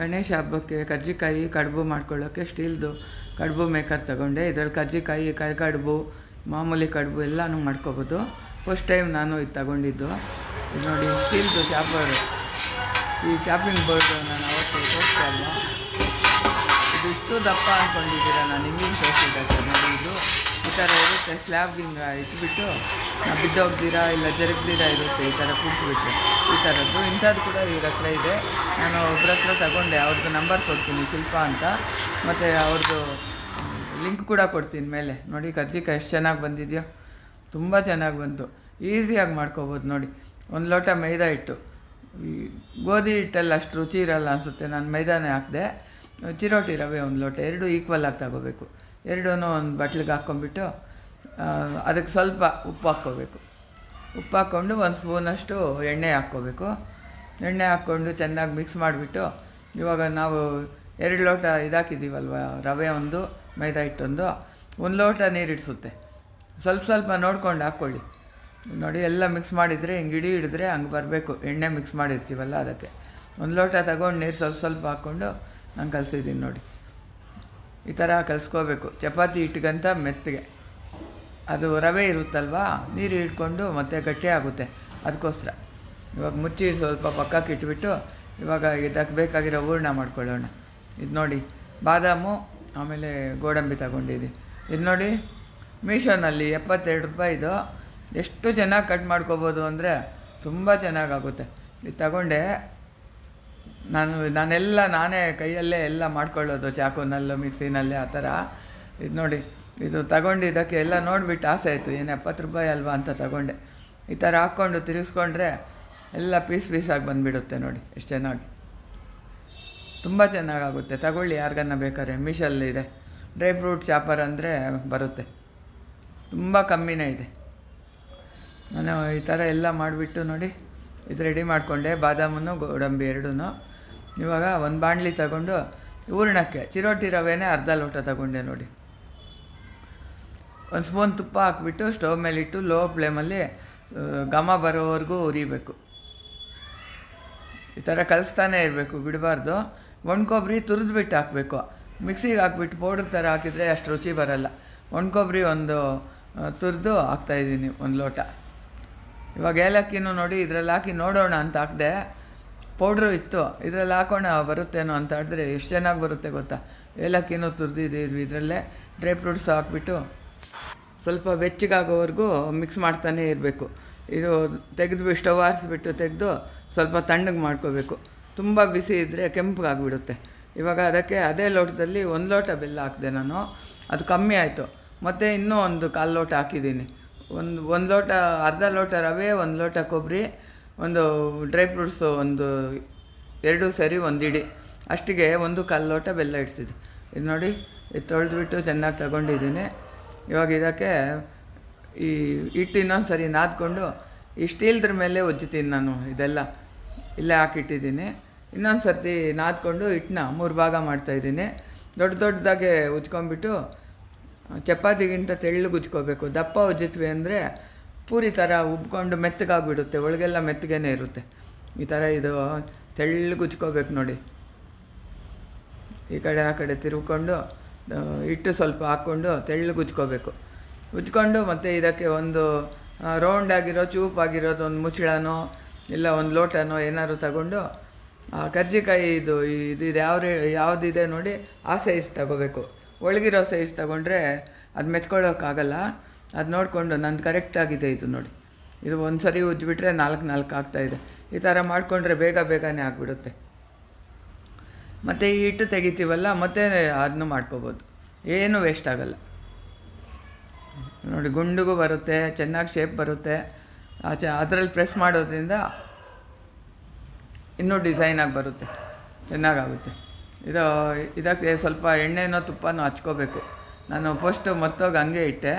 ಗಣೇಶ ಹಬ್ಬಕ್ಕೆ ಕರ್ಜಿಕಾಯಿ ಕಡುಬು ಮಾಡ್ಕೊಳ್ಳೋಕ್ಕೆ ಸ್ಟೀಲ್ದು ಕಡುಬು ಮೇಕರ್ ತಗೊಂಡೆ. ಇದರಲ್ಲಿ ಕರ್ಜಿಕಾಯಿ ಕಡುಬು ಮಾಮೂಲಿ ಕಡುಬು ಎಲ್ಲನೂ ಮಾಡ್ಕೋಬೋದು. ಫಸ್ಟ್ ಟೈಮ್ ನಾನು ಇದು ತಗೊಂಡಿದ್ದು. ಇದು ನೋಡಿ, ಸ್ಟೀಲ್ದು ಚಾಪರ್. ಈ ಚಾಪಿಂಗ್ ಬೋರ್ಡು ನಾನು ಅವತ್ತು ತೋರಿಸ್ತಾ ಇದು ಇಷ್ಟು ದಪ್ಪ ಅಂದ್ಕೊಂಡಿದ್ದೀರ ನಾನು ನಿಮಗೆ ತೋರಿಸಿದ್ದೆ ಸರ್. ನೋಡಿ, ಇದು ಈ ಥರ ಇರುತ್ತೆ ಸ್ಲ್ಯಾಬ್ ಹಿಂಗೆ ಇಟ್ಬಿಟ್ಟು ಬಿದ್ದೋಗ್ದಿರಾ ಇಲ್ಲ ಜರುಗ್ದಿರಾ ಇರುತ್ತೆ ಈ ಥರ ಕೂರಿಸ್ಬಿಟ್ರೆ ಈ ಥರದ್ದು ಇಂಥದ್ದು ಕೂಡ ಇವ್ರ ಹತ್ರ ಇದೆ. ನಾನು ಒಬ್ರ ಹತ್ರ ತಗೊಂಡೆ ಅವ್ರದ್ದು ನಂಬರ್ ಕೊಡ್ತೀನಿ ಶಿಲ್ಪ ಅಂತ. ಮತ್ತು ಅವ್ರದ್ದು ಲಿಂಕ್ ಕೂಡ ಕೊಡ್ತೀನಿ ಮೇಲೆ. ನೋಡಿ, ಕರ್ಜಿಕಾಯಿ, ಎಷ್ಟು ಚೆನ್ನಾಗಿ ಬಂದಿದೆಯೋ. ತುಂಬ ಚೆನ್ನಾಗಿ ಬಂತು. ಈಸಿಯಾಗಿ ಮಾಡ್ಕೋಬೋದು ನೋಡಿ. ಒಂದು ಲೋಟ ಮೈದಾ ಹಿಟ್ಟು. ಗೋಧಿ ಹಿಟ್ಟಲ್ಲಿ ಅಷ್ಟು ರುಚಿ ಇರಲ್ಲ ಅನಿಸುತ್ತೆ. ನಾನು ಮೈದಾನೇ ಹಾಕಿದೆ. ಚಿರೋಟಿ ರವೆ ಒಂದು ಲೋಟ, ಎರಡು ಈಕ್ವಲ್ ಆಗಿ ತಗೋಬೇಕು. ಎರಡೂ ಒಂದು ಬಟ್ಲಿಗೆ ಹಾಕ್ಕೊಂಬಿಟ್ಟು ಅದಕ್ಕೆ ಸ್ವಲ್ಪ ಉಪ್ಪು ಹಾಕ್ಕೋಬೇಕು. ಉಪ್ಪು ಹಾಕ್ಕೊಂಡು ಒಂದು ಸ್ಪೂನಷ್ಟು ಎಣ್ಣೆ ಹಾಕ್ಕೋಬೇಕು. ಎಣ್ಣೆ ಹಾಕ್ಕೊಂಡು ಚೆನ್ನಾಗಿ ಮಿಕ್ಸ್ ಮಾಡಿಬಿಟ್ಟು, ಇವಾಗ ನಾವು ಎರಡು ಲೋಟ ಇದಾಕಿದ್ದೀವಲ್ವ, ರವೆ ಒಂದು, ಮೈದಾ ಹಿಟ್ಟೊಂದು, ಒಂದು ಲೋಟ ನೀರು ಇಡಿಸುತ್ತೆ. ಸ್ವಲ್ಪ ಸ್ವಲ್ಪ ನೋಡ್ಕೊಂಡು ಹಾಕ್ಕೊಳ್ಳಿ. ನೋಡಿ, ಎಲ್ಲ ಮಿಕ್ಸ್ ಮಾಡಿದರೆ, ಹಿಂಗೆ ಇಡಿ ಹಿಡಿದ್ರೆ ಹಂಗೆ ಬರಬೇಕು. ಎಣ್ಣೆ ಮಿಕ್ಸ್ ಮಾಡಿರ್ತೀವಲ್ಲ ಅದಕ್ಕೆ. ಒಂದು ಲೋಟ ತಗೊಂಡು ನೀರು ಸ್ವಲ್ಪ ಸ್ವಲ್ಪ ಹಾಕ್ಕೊಂಡು, ನಾನು ಕಲಿಸಿದ್ದೀನಿ ನೋಡಿ. ಈ ಥರ ಕಲಿಸ್ಕೋಬೇಕು. ಚಪಾತಿ ಇಟ್ಕಂತ ಮೆತ್ತಗೆ. ಅದು ರವೆ ಇರುತ್ತಲ್ವಾ? ನೀರು ಇಟ್ಕೊಂಡು ಮತ್ತೆ ಗಟ್ಟಿ ಆಗುತ್ತೆ. ಅದಕ್ಕೋಸ್ಕರ ಇವಾಗ ಮುಚ್ಚಿ ಸ್ವಲ್ಪ ಪಕ್ಕಕ್ಕೆ ಇಟ್ಬಿಟ್ಟು ಇವಾಗ ಇದಕ್ಕೆ ಬೇಕಾಗಿರೋ ಹೂರ್ಣ ಮಾಡ್ಕೊಳ್ಳೋಣ. ಇದು ನೋಡಿ, ಬಾದಾಮು, ಆಮೇಲೆ ಗೋಡಂಬಿ ತಗೊಂಡಿದ್ದೀನಿ. ಇದು ನೋಡಿ, ಮೀಶೋನಲ್ಲಿ ಎಪ್ಪತ್ತೆರಡು ರೂಪಾಯಿದು ಎಷ್ಟು ಚೆನ್ನಾಗಿ ಕಟ್ ಮಾಡ್ಕೋಬೋದು ಅಂದರೆ ತುಂಬ ಚೆನ್ನಾಗಾಗುತ್ತೆ. ಇದು ತಗೊಂಡೆ ನಾನು, ನಾನೆಲ್ಲ, ನಾನೇ ಕೈಯಲ್ಲೇ ಎಲ್ಲ ಮಾಡ್ಕೊಳ್ಳೋದು, ಚಾಕುನಲ್ಲೂ, ಮಿಕ್ಸಿನಲ್ಲಿ, ಆ ಥರ. ಇದು ನೋಡಿ, ಇದು ತಗೊಂಡಿದ್ದಕ್ಕೆ ಎಲ್ಲ ನೋಡಿಬಿಟ್ಟು ಆಸೆ ಆಯಿತು, ಏನು ಎಪ್ಪತ್ತು ರೂಪಾಯಿ ಅಲ್ವಾ ಅಂತ ತಗೊಂಡೆ. ಈ ಥರ ಹಾಕ್ಕೊಂಡು ತಿರುಗಿಸ್ಕೊಂಡ್ರೆ ಎಲ್ಲ ಪೀಸ್ ಪೀಸಾಗಿ ಬಂದುಬಿಡುತ್ತೆ ನೋಡಿ, ಎಷ್ಟು ಚೆನ್ನಾಗಿ. ತುಂಬ ಚೆನ್ನಾಗಾಗುತ್ತೆ. ತಗೊಳ್ಳಿ, ಯಾರಿಗನ್ನ ಬೇಕಾದ್ರೆ. ಇದೆ. ಡ್ರೈ ಫ್ರೂಟ್ ಚಾಪರ್ ಅಂದರೆ ಬರುತ್ತೆ. ತುಂಬ ಕಮ್ಮಿನೇ ಇದೆ. ನಾನು ಈ ಥರ ಎಲ್ಲ ಮಾಡಿಬಿಟ್ಟು ನೋಡಿ ಇದು ರೆಡಿ ಮಾಡಿಕೊಂಡೆ ಬಾದಾಮನ್ನು ಗೋಡಂಬಿ ಎರಡೂ ಇವಾಗ ಒಂದು ಬಾಣಲಿ ತಗೊಂಡು ಹೂರ್ಣಕ್ಕೆ, ಚಿರೋಟಿ ರವೆನೇ ಅರ್ಧ ಲೋಟ ತಗೊಂಡೆ ನೋಡಿ. ಒಂದು ಸ್ಪೂನ್ ತುಪ್ಪ ಹಾಕ್ಬಿಟ್ಟು ಸ್ಟವ್ ಮೇಲಿಟ್ಟು ಲೋ ಫ್ಲೇಮಲ್ಲಿ ಘಮ ಬರೋವರೆಗೂ ಉರಿಬೇಕು ಈ ಥರ ಕಲಿಸ್ತಾನೆ ಇರಬೇಕು, ಬಿಡಬಾರ್ದು. ಒಣ ಕೊಬ್ಬರಿ ತುರಿದ್ಬಿಟ್ಟು ಹಾಕಬೇಕು. ಮಿಕ್ಸಿಗೆ ಹಾಕ್ಬಿಟ್ಟು ಪೌಡ್ರ್ ಥರ ಹಾಕಿದರೆ ಅಷ್ಟು ರುಚಿ ಬರಲ್ಲ. ಒಣ ಕೊಬ್ಬರಿ ಒಂದು ತುರಿದು ಹಾಕ್ತಾಯಿದ್ದೀನಿ ಒಂದು ಲೋಟ. ಇವಾಗ ಏಲಕ್ಕಿನೂ ನೋಡಿ, ಇದರಲ್ಲಿ ಹಾಕಿ ನೋಡೋಣ ಅಂತ ಹಾಕಿದೆ, ಪೌಡ್ರು ಇತ್ತು, ಇದ್ರಲ್ಲಿ ಹಾಕೋಣ ಬರುತ್ತೇನೋ ಅಂತ ಹೇಳಿದ್ರೆ ಎಷ್ಟು ಚೆನ್ನಾಗಿ ಬರುತ್ತೆ ಗೊತ್ತಾ? ಏಲಕ್ಕಿನೂ ತುರಿದಿದ್ದೀವಿ ಇದರಲ್ಲೇ, ಡ್ರೈ ಫ್ರೂಟ್ಸ್ ಹಾಕ್ಬಿಟ್ಟು ಸ್ವಲ್ಪ ಬೆಚ್ಚಗಾಗೋವರೆಗೂ ಮಿಕ್ಸ್ ಮಾಡ್ತಾನೇ ಇರಬೇಕು. ಇದು ತೆಗೆದು ಸ್ಟವ್ ಆರಿಸ್ಬಿಟ್ಟು ತೆಗೆದು ಸ್ವಲ್ಪ ತಣ್ಣಗೆ ಮಾಡ್ಕೋಬೇಕು. ತುಂಬ ಬಿಸಿ ಇದ್ದರೆ ಕೆಂಪಗಾಗ್ಬಿಡುತ್ತೆ. ಇವಾಗ ಅದಕ್ಕೆ ಅದೇ ಲೋಟದಲ್ಲಿ ಒಂದು ಲೋಟ ಬೆಲ್ಲ ಹಾಕಿದೆ ನಾನು, ಅದು ಕಮ್ಮಿ ಆಯಿತು. ಮತ್ತು ಇನ್ನೂ ಒಂದು ಕಾಲು ಲೋಟ ಹಾಕಿದ್ದೀನಿ. ಒಂದು ಒಂದು ಲೋಟ, ಅರ್ಧ ಲೋಟ ರವೆ, ಒಂದು ಲೋಟ ಕೊಬ್ಬರಿ ಒಂದು ಡ್ರೈ ಫ್ರೂಟ್ಸು, ಒಂದು ಎರಡು ಸರಿ ಒಂದು ಇಡಿ. ಅಷ್ಟಿಗೆ ಒಂದು ಕಾಲು ಲೋಟ ಬೆಲ್ಲ ಇಡ್ಸಿದ್ದು. ಇದು ನೋಡಿ, ಇದು ತೊಳೆದ್ಬಿಟ್ಟು ಚೆನ್ನಾಗಿ ತಗೊಂಡಿದ್ದೀನಿ. ಇವಾಗ ಇದಕ್ಕೆ ಈ ಹಿಟ್ಟು ಇನ್ನೊಂದು ಸರಿ ನಾದ್ಕೊಂಡು, ಈ ಸ್ಟೀಲ್ದ್ರ ಮೇಲೆ ಉಜ್ಜುತ್ತೀನಿ ನಾನು ಇದೆಲ್ಲ. ಇಲ್ಲೇ ಹಾಕಿಟ್ಟಿದ್ದೀನಿ. ಇನ್ನೊಂದು ಸರ್ತಿ ನಾದ್ಕೊಂಡು ಹಿಟ್ಟನ್ನ ಮೂರು ಭಾಗ ಮಾಡ್ತಾಯಿದ್ದೀನಿ ದೊಡ್ಡ ದೊಡ್ಡದಾಗೆ ಉಜ್ಕೊಂಬಿಟ್ಟು ಚಪಾತಿಗಿಂತ ತೆಳ್ಳು ಗುಚ್ಕೋಬೇಕು ದಪ್ಪ ಉಜ್ಜಿತ್ವಿ ಅಂದರೆ ಪೂರಿ ಥರ ಉಬ್ಕೊಂಡು ಮೆತ್ತಗಾಗ್ಬಿಡುತ್ತೆ, ಒಳಗೆಲ್ಲ ಮೆತ್ತಗೇನೆ ಇರುತ್ತೆ. ಈ ಥರ ಇದು ತೆಳ್ಳು ಗುಜ್ಕೋಬೇಕು ನೋಡಿ. ಈ ಕಡೆ ಆ ಕಡೆ ತಿರುಗ್ಕೊಂಡು ಹಿಟ್ಟು ಸ್ವಲ್ಪ ಹಾಕ್ಕೊಂಡು ತೆಳ್ಳು ಗುಜ್ಕೋಬೇಕು. ಉಜ್ಕೊಂಡು ಮತ್ತು ಇದಕ್ಕೆ ಒಂದು ರೌಂಡಾಗಿರೋ ಚೂಪ್ ಆಗಿರೋದು ಒಂದು ಮುಚ್ಚಳನೋ, ಇಲ್ಲ ಒಂದು ಲೋಟನೋ ಏನಾದ್ರು ತಗೊಂಡು ಕರ್ಜಿಕಾಯಿ ಇದು ಇದು ಇದು ಯಾವ ಯಾವುದಿದೆ ನೋಡಿ ಆ ಸೈಜ್ ತಗೋಬೇಕು. ಒಳಗಿರೋ ಸೈಜ್ ತಗೊಂಡ್ರೆ ಅದು ಮೆಚ್ಕೊಳ್ಳೋಕ್ಕಾಗಲ್ಲ ಅದು ನೋಡಿಕೊಂಡು ನಂದು ಕರೆಕ್ಟಾಗಿದೆ ಇದು ನೋಡಿ. ಇದು ಒಂದು ಸರಿ ಉಜ್ಜಿಬಿಟ್ರೆ ನಾಲ್ಕು ನಾಲ್ಕು ಆಗ್ತಾಯಿದೆ ಈ ಥರ ಮಾಡಿಕೊಂಡ್ರೆ ಬೇಗ ಬೇಗನೆ ಆಗಿಬಿಡುತ್ತೆ. ಮತ್ತು ಈ ಹಿಟ್ಟು ತೆಗಿತೀವಲ್ಲ, ಮತ್ತೆ ಅದನ್ನು ಮಾಡ್ಕೋಬೋದು. ಏನೂ ವೇಸ್ಟ್ ಆಗಲ್ಲ. ನೋಡಿ, ಗುಂಡಿಗೂ ಬರುತ್ತೆ, ಚೆನ್ನಾಗಿ ಶೇಪ್ ಬರುತ್ತೆ. ಆಚೆ ಅದರಲ್ಲಿ ಪ್ರೆಸ್ ಮಾಡೋದ್ರಿಂದ ಇನ್ನೂ ಡಿಸೈನಾಗಿ ಬರುತ್ತೆ. ಚೆನ್ನಾಗಾಗುತ್ತೆ ಇದು ಇದಕ್ಕೆ ಸ್ವಲ್ಪ ಎಣ್ಣೆನೋ ತುಪ್ಪನೋ ಹಚ್ಕೋಬೇಕು. ನಾನು ಫಸ್ಟು ಮರ್ತೋಗಿ ಹಂಗೆ ಇಟ್ಟೆ,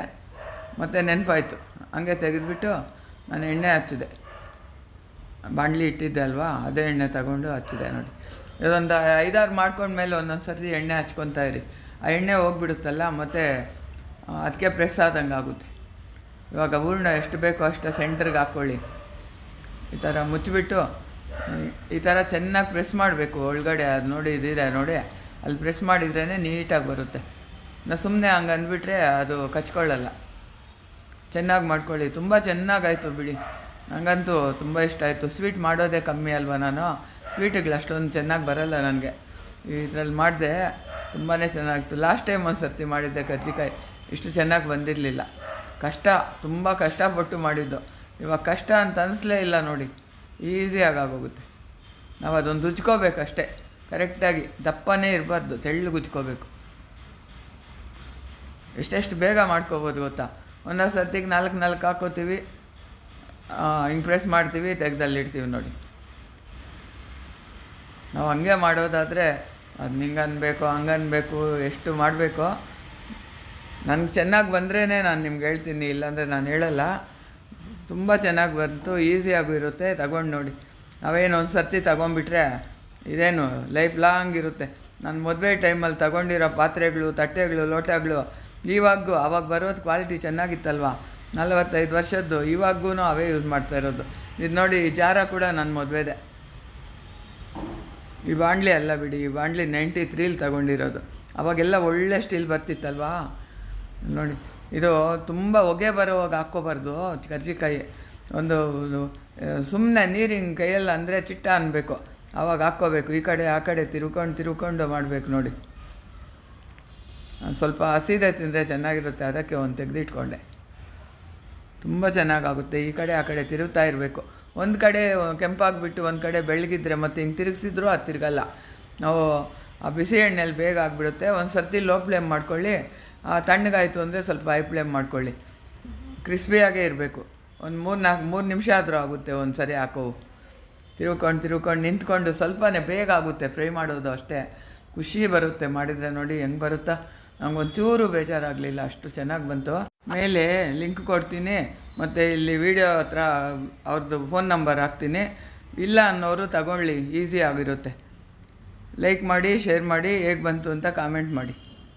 ಮತ್ತು ನೆನಪಾಯಿತು. ಹಂಗೆ ತೆಗೆದುಬಿಟ್ಟು ನಾನು ಎಣ್ಣೆ ಹಚ್ಚಿದೆ. ಬಾಣಲಿ ಇಟ್ಟಿದ್ದೆ ಅಲ್ವಾ, ಅದೇ ಎಣ್ಣೆ ತಗೊಂಡು ಹಚ್ಚಿದೆ ನೋಡಿ. ಇದೊಂದು ಐದಾರು ಮಾಡ್ಕೊಂಡ್ಮೇಲೆ ಒಂದೊಂದು ಸರ್ತಿ ಎಣ್ಣೆ ಹಚ್ಕೊತಾ ಇರಿ. ಆ ಎಣ್ಣೆ ಹೋಗ್ಬಿಡುತ್ತಲ್ಲ, ಮತ್ತು ಅದಕ್ಕೆ ಪ್ರೆಸ್ ಆದಂಗೆ ಆಗುತ್ತೆ. ಇವಾಗ ಹೂರ್ಣ ಎಷ್ಟು ಬೇಕೋ ಅಷ್ಟೇ ಸೆಂಟ್ರಿಗೆ ಹಾಕ್ಕೊಳ್ಳಿ ಈ ಥರ ಮುಚ್ಚಿಬಿಟ್ಟು ಈ ಥರ ಚೆನ್ನಾಗಿ ಪ್ರೆಸ್ ಮಾಡಬೇಕು, ಒಳಗಡೆ ಅದು ನೋಡಿ ಇದಿದೆ ನೋಡಿ. ಅಲ್ಲಿ ಪ್ರೆಸ್ ಮಾಡಿದ್ರೇ ನೀಟಾಗಿ ಬರುತ್ತೆ. ನಾ ಸುಮ್ಮನೆ ಹಂಗೆ ಅಂದ್ಬಿಟ್ರೆ ಅದು ಕಚ್ಕೊಳ್ಳಲ್ಲ. ಚೆನ್ನಾಗಿ ಮಾಡ್ಕೊಳ್ಳಿ. ತುಂಬ ಚೆನ್ನಾಗಾಯಿತು ಬಿಡಿ. ನನಗಂತೂ ತುಂಬ ಇಷ್ಟ ಆಯಿತು. ಸ್ವೀಟ್ ಮಾಡೋದೇ ಕಮ್ಮಿ ಅಲ್ವಾ ನಾನು? ಸ್ವೀಟ್ಗಳು ಅಷ್ಟೊಂದು ಚೆನ್ನಾಗಿ ಬರಲ್ಲ ನನಗೆ. ಇದ್ರಲ್ಲಿ ಮಾಡಿದೆ ತುಂಬಾ ಚೆನ್ನಾಗಿತ್ತು. ಲಾಸ್ಟ್ ಟೈಮ್ ಒಂದು ಸರ್ತಿ ಮಾಡಿದ್ದೆ ಕಜ್ಜಿಕಾಯಿ ಇಷ್ಟು ಚೆನ್ನಾಗಿ ಬಂದಿರಲಿಲ್ಲ. ಕಷ್ಟ, ತುಂಬ ಕಷ್ಟಪಟ್ಟು ಮಾಡಿದ್ದು. ಇವಾಗ ಕಷ್ಟ ಅಂತ ಅನಿಸ್ಲೇ ಇಲ್ಲ ನೋಡಿ. ಈಸಿಯಾಗಿ ಆಗೋಗುತ್ತೆ ನಾವು ಅದೊಂದು ಉಜ್ಕೋಬೇಕಷ್ಟೇ ಕರೆಕ್ಟಾಗಿ ದಪ್ಪನೇ ಇರಬಾರ್ದು, ತೆಳ್ಳಗೆ ಉಜ್ಕೋಬೇಕು ಎಷ್ಟೆಷ್ಟು ಬೇಗ ಮಾಡ್ಕೋಬೋದು ಗೊತ್ತಾ? ಒಂದೊಂದು ಸರ್ತಿಗೆ ನಾಲ್ಕು ನಾಲ್ಕು ಹಾಕೋತೀವಿ. ಇಂಪ್ರೆಸ್ ಪ್ರೆಸ್ ಮಾಡ್ತೀವಿ, ತೆಗ್ದಲ್ಲಿಡ್ತೀವಿ ನೋಡಿ. ನಾವು ಹಂಗೆ ಮಾಡೋದಾದರೆ ಅದು ನಿಂಗೆ ಅನ್ಬೇಕು ಹಂಗೆ ಅನ್ಬೇಕು ಎಷ್ಟು ಮಾಡಬೇಕು. ನನಗೆ ಚೆನ್ನಾಗಿ ಬಂದ್ರೇ ನಾನು ನಿಮ್ಗೆ ಹೇಳ್ತೀನಿ, ಇಲ್ಲಾಂದರೆ ನಾನು ಹೇಳಲ್ಲ. ತುಂಬ ಚೆನ್ನಾಗಿ ಬಂತು ಈಸಿಯಾಗೂ ಇರುತ್ತೆ, ತಗೊಂಡು ನೋಡಿ. ನಾವೇನು ಒಂದು ಸರ್ತಿ ತಗೊಂಡ್ಬಿಟ್ರೆ ಇದೇನು ಲೈಫ್ ಲಾಂಗ್ ಇರುತ್ತೆ. ನಾನು ಮದುವೆ ಟೈಮಲ್ಲಿ ತಗೊಂಡಿರೋ ಪಾತ್ರೆಗಳು, ತಟ್ಟೆಗಳು, ಲೋಟಗಳು ಇವಾಗೂ ಅವಾಗ ಬರೋದು ಕ್ವಾಲಿಟಿ ಚೆನ್ನಾಗಿತ್ತಲ್ವ? ನಲವತ್ತೈದು ವರ್ಷದ್ದು ಇವಾಗೂ ಅವೇ ಯೂಸ್ ಮಾಡ್ತಾ ಇರೋದು. ಇದು ನೋಡಿ, ಈ ಜಾರ ಕೂಡ ನನ್ನ ಮದುವೆದೆ. ಈ ಬಾಂಡ್ಲಿ ಅಲ್ಲ ಬಿಡಿ, ಈ ಬಾಂಡ್ಲಿ ನೈಂಟಿ ತ್ರೀಲಿ ತಗೊಂಡಿರೋದು. ಅವಾಗೆಲ್ಲ ಒಳ್ಳೆ ಸ್ಟೀಲ್ ಬರ್ತಿತ್ತಲ್ವಾ? ನೋಡಿ. ಇದು ತುಂಬ ಹೊಗೆ ಬರುವಾಗ ಹಾಕ್ಕೋಬಾರ್ದು, ಕರ್ಜಿಕಾಯಿ. ಒಂದು ಸುಮ್ಮನೆ ನೀರಿನ ಕೈಯಲ್ಲಿ ಅಂದರೆ ಚಿಟ್ಟ ಅನ್ನಬೇಕು ಆವಾಗ ಹಾಕ್ಕೋಬೇಕು. ಈ ಕಡೆ, ಆ ಕಡೆ ತಿರ್ಕೊಂಡು ತಿರ್ಕೊಂಡು ಮಾಡಬೇಕು ನೋಡಿ. ಸ್ವಲ್ಪ ಹಸಿದೆ ತಿಂದರೆ ಚೆನ್ನಾಗಿರುತ್ತೆ. ಅದಕ್ಕೆ ಒಂದು ತೆಗೆದಿಟ್ಕೊಂಡೆ. ತುಂಬ ಚೆನ್ನಾಗಾಗುತ್ತೆ. ಈ ಕಡೆ, ಆ ಕಡೆ ತಿರುಗ್ತಾ ಇರಬೇಕು. ಒಂದು ಕಡೆ ಕೆಂಪಾಗಿಬಿಟ್ಟು ಒಂದು ಕಡೆ ಬೆಳಗಿದ್ರೆ ಮತ್ತು ಹಿಂಗೆ ತಿರುಗಿಸಿದ್ರು ಅದು ತಿರುಗಲ್ಲ. ನಾವು ಆ ಬಿಸಿ ಎಣ್ಣೆಯಲ್ಲಿ ಬೇಗ ಆಗಿಬಿಡುತ್ತೆ. ಒಂದು ಸರ್ತಿ ಲೋ ಫ್ಲೇಮ್ ಮಾಡ್ಕೊಳ್ಳಿ. ತಣ್ಣಗಾಯಿತು ಅಂದರೆ ಸ್ವಲ್ಪ ಹೈ ಫ್ಲೇಮ್ ಮಾಡ್ಕೊಳ್ಳಿ. ಕ್ರಿಸ್ಪಿಯಾಗೇ ಇರಬೇಕು. ಒಂದು ಮೂರು ನಾಲ್ಕು ಮೂರು ನಿಮಿಷ ಆದರೂ ಆಗುತ್ತೆ ಒಂದು ಸರಿ ಹಾಕೋವು ತಿರುಕೊಂಡು ತಿರುಕೊಂಡು ನಿಂತ್ಕೊಂಡು ಸ್ವಲ್ಪನೇ ಬೇಗ ಆಗುತ್ತೆ, ಫ್ರೈ ಮಾಡೋದು ಅಷ್ಟೇ. ಖುಷಿ ಬರುತ್ತೆ, ಮಾಡಿದರೆ ನೋಡಿ ಹೆಂಗೆ ಬರುತ್ತಾ? ನಂಗೊಂಚೂರು ಬೇಜಾರಾಗಲಿಲ್ಲ, ಅಷ್ಟು ಚೆನ್ನಾಗಿ ಬಂತು. ಮೇಲೆ ಲಿಂಕ್ ಕೊಡ್ತೀನಿ, ಮತ್ತು ಇಲ್ಲಿ ವಿಡಿಯೋ ಹತ್ರ ಅವ್ರದ್ದು ಫೋನ್ ನಂಬರ್ ಹಾಕ್ತೀನಿ. ಇಲ್ಲ ಅನ್ನೋರು ತಗೊಳ್ಳಿ, ಈಸಿ ಆಗಿರುತ್ತೆ. ಲೈಕ್ ಮಾಡಿ, ಶೇರ್ ಮಾಡಿ, ಹೇಗೆ ಬಂತು ಅಂತ ಕಾಮೆಂಟ್ ಮಾಡಿ.